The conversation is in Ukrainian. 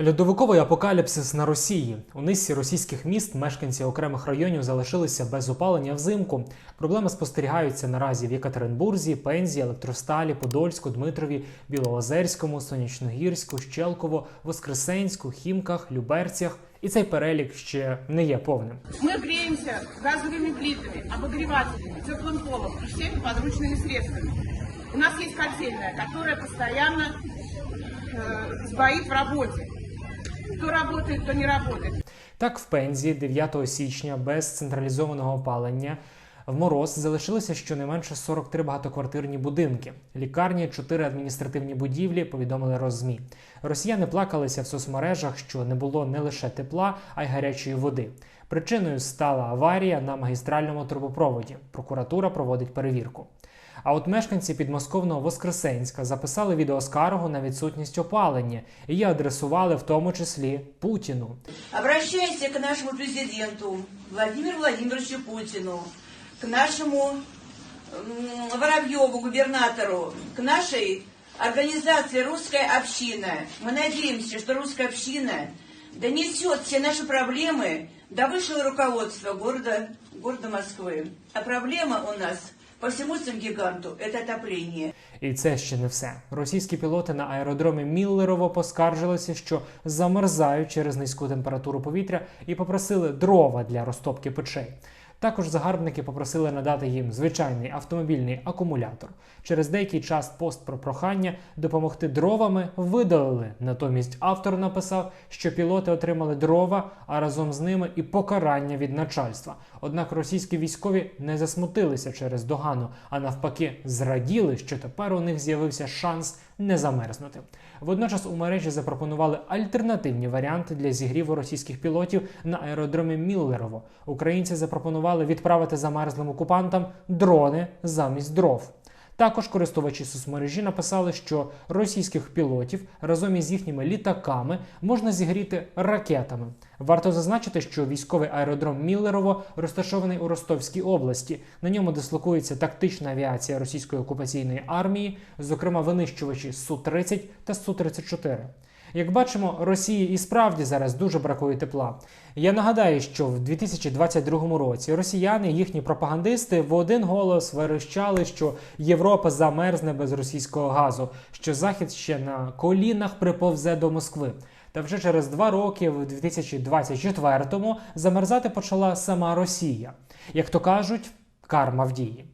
Льодовиковий апокаліпсис на Росії. У низці російських міст мешканці окремих районів залишилися без опалення взимку. Проблеми спостерігаються наразі в Єкатеринбурзі, Пензі, Електросталі, Подольську, Дмитрові, Білоозерському, Сонячногірську, Щелково, Воскресенську, Хімках, Люберцях. І цей перелік ще не є повним. Мы греемся газовыми плитами, обогревателями, теплым полом и всеми подручными средствами. У нас есть котельная, которая постоянно э, сбоит в работе. Кто работает, кто не работает. Так, в Пензі 9 січня без централізованого опалення в мороз залишилося щонайменше 43 багатоквартирні будинки. Лікарні, 4 адміністративні будівлі повідомили Розмі. Росіяни плакалися в соцмережах, що не було не лише тепла, а й гарячої води. Причиною стала аварія на магістральному трубопроводі. Прокуратура проводить перевірку. А от мешканці підмосковного Воскресенська записали відеоскаргу на відсутність опалення і адресували в тому числі Путіну. Обращайся к нашему президенту Владимиру Владимировичу Путину, к нашему м, Воробьеву, губернатору, к нашей организации «Русская община». Мы надеемся, что русская община донесет все наши проблемы до высшего руководства города, города Москвы. А проблема у нас по всему этому гиганту – это отопление. І це ще не все. Російські пілоти на аеродромі Міллерово поскаржилися, що замерзають через низьку температуру повітря і попросили дрова для розтопки печей. Також загарбники попросили надати їм звичайний автомобільний акумулятор. Через деякий час пост про прохання допомогти дровами видалили. Натомість автор написав, що пілоти отримали дрова, а разом з ними і покарання від начальства. Однак російські військові не засмутилися через догану, а навпаки, зраділи, що тепер у них з'явився шанс не замерзнути. Водночас у мережі запропонували альтернативні варіанти для зігріву російських пілотів на аеродромі Міллерово. Українці запропонували відправити замерзлим окупантам дрони замість дров. Також користувачі соцмережі написали, що російських пілотів разом із їхніми літаками можна зігріти ракетами. Варто зазначити, що військовий аеродром Міллерово розташований у Ростовській області. На ньому дислокується тактична авіація російської окупаційної армії, зокрема винищувачі Су-30 та Су-34. Як бачимо, Росії і справді зараз дуже бракує тепла. Я нагадаю, що в 2022 році росіяни їхні пропагандисти в один голос верещали, що Європа замерзне без російського газу, що Захід ще на колінах приповзе до Москви. Та вже через два роки, в 2024-му, замерзати почала сама Росія. Як то кажуть, карма в дії.